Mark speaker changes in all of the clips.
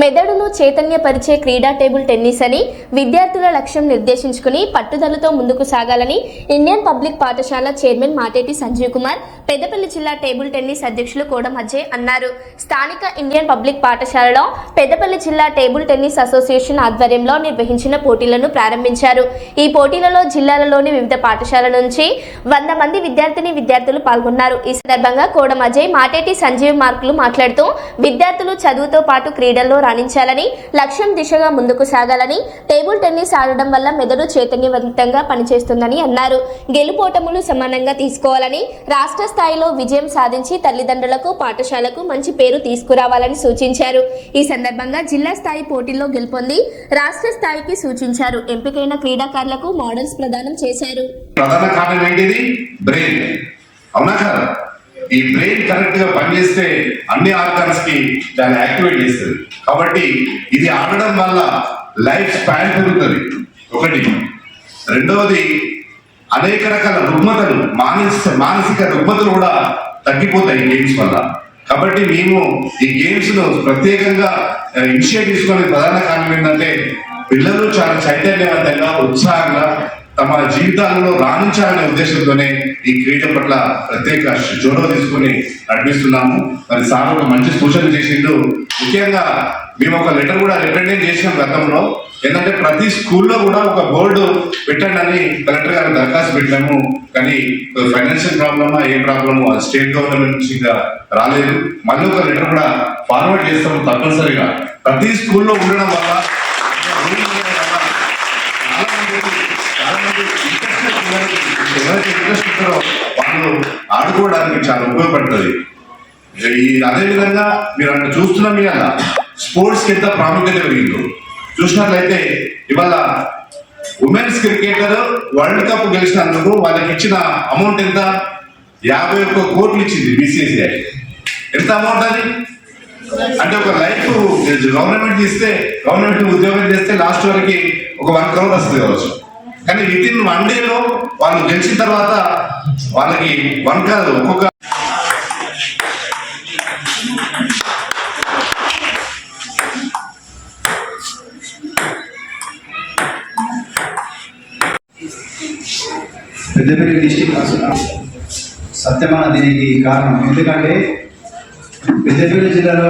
Speaker 1: మెదడును చైతన్యపరిచే క్రీడా table tennis అని విద్యార్థుల లక్ష్యం నిర్దేశించుకుని పట్టుదలతో ముందుకు సాగాలని ఇండియన్ పబ్లిక్ పాఠశాల చైర్మన్ మాటేటి సంజీవ్ కుమార్ పెద్దపల్లి జిల్లా టేబుల్ టెన్నిస్ అధ్యక్షులు కోడం అజయ్ అన్నారు. స్థానిక ఇండియన్ పబ్లిక్ పాఠశాలలో పెద్దపల్లి జిల్లా టేబుల్ టెన్నిస్ అసోసియేషన్ ఆధ్వర్యంలో నిర్వహించిన పోటీలను ప్రారంభించారు. ఈ పోటీలలో జిల్లాలలోని వివిధ పాఠశాల నుంచి వంద మంది విద్యార్థిని విద్యార్థులు పాల్గొన్నారు. ఈ సందర్భంగా కోడం అజయ్ మాటేటి సంజీవ్ మార్కులు మాట్లాడుతూ విద్యార్థులు చదువుతో పాటు క్రీడల్లో రాణించాలని లక్ష్యం దిశగా ముందుకు సాగాలని టేబుల్ టెన్నిస్ ఆడడం వల్ల మెదడు చైతన్యవంతంగా పనిచేస్తుందని అన్నారు. గెలుపోటములు సమానంగా తీసుకోవాలని రాష్ట్ర స్థాయిలో విజయం సాధించి తల్లిదండ్రులకు పాఠశాలకు మంచి పేరు తీసుకురావాలని సూచించారు. ఈ సందర్భంగా జిల్లా స్థాయి పోటీల్లో గెలుపొంది రాష్ట్ర స్థాయికి సూచించారు. ఎంపికైన క్రీడాకారులకు మోడల్స్ ప్రదానం చేశారు.
Speaker 2: ప్రధాన కారణం ఏంటిది? బ్రెయిన్. అవునా ఈ బ్రెయిన్ కరెక్ట్గా పనిచేస్తే అన్ని ఆర్గాన్స్కి దాన్ని యాక్టివేట్ చేస్తుంది. కాబట్టి ఇది ఆడడం వల్ల లైఫ్ స్పాన్ పెరుగుతుంది. ఒకటి. రెండవది అనేక రకాల రుగ్మతలు మానసిక మానసిక రుగ్మతలు కూడా తగ్గిపోతాయి గేమ్స్ వల్ల. కాబట్టి మేము ఈ గేమ్స్ను ప్రత్యేకంగా ఇనిషియేట్ తీసుకునే ప్రధాన కారణం ఏంటంటే పిల్లలు చాలా చైతన్యవంతంగా ఉత్సాహంగా తమ జీవితాలలో రాణించాలనే ఉద్దేశంతోనే ఈ క్రీడ పట్ల ప్రత్యేక చొరవ తీసుకుని నడిపిస్తున్నాము. మరి సార్ ఒక మంచి సూచన చేసిండు. ముఖ్యంగా మేము ఒక లెటర్ కూడా రిప్రజెంట్ చేసినాం గతంలో. ఏంటంటే ప్రతి స్కూల్లో కూడా ఒక బోర్డు పెట్టండి అని కలెక్టర్ గారు దరఖాస్తు పెట్టాము కానీ ఫైనాన్షియల్ ప్రాబ్లమా ఏ ప్రాబ్లమో స్టేట్ గవర్నమెంట్ నుంచి ఇంకా రాలేదు. మళ్ళీ ఒక లెటర్ కూడా ఫార్వర్డ్ చేస్తాము తప్పనిసరిగా. ప్రతి స్కూల్లో ఉండడం వల్ల ఎవరైతే ఇంట్రెస్ట్ ఉంటారో వాళ్ళు ఆడుకోవడానికి చాలా ఉపయోగపడుతుంది. అదేవిధంగా అదే విధంగా మీరు అక్కడ చూస్తున్నాం ఇవాళ స్పోర్ట్స్కి ఎంత ప్రాముఖ్యత పెరిగిందో చూసినట్లయితే ఇవాళ ఉమెన్స్ క్రికెటర్ వరల్డ్ కప్ గెలిచినందుకు వాళ్ళకి ఇచ్చిన అమౌంట్ ఎంత? యాభై ఒక్క కోట్లు ఇచ్చింది బీసీసీఐ. ఎంత అమౌంట్ అది? అంటే ఒక లైఫ్ గవర్నమెంట్ ఇస్తే గవర్నమెంట్ ఉద్యోగం చేస్తే లాస్ట్ వరకు ఒక వన్ క్రోర్ వస్తుంది కావచ్చు. కానీ విత్ ఇన్ వన్ డేలో వాళ్ళు గెలిచిన తర్వాత వాళ్ళకి వన్ కాదు ఒక్కొక్క
Speaker 3: పెద్దపల్లి డిస్టిక్ సత్యమాన దీనికి కారణం. ఎందుకంటే పెద్దపల్లి జిల్లాలో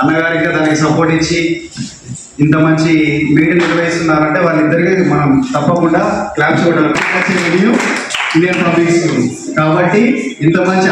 Speaker 3: అన్నగారికి దానికి సపోర్ట్ ఇచ్చి ఇంత మంచి మీటింగ్ నిర్వహిస్తున్నారంటే వాళ్ళిద్దరికి మనం తప్పకుండా క్లాప్స్ కొట్టాలి. ఇండియన్ పబ్లిక్ కాబట్టి ఇంత మంచి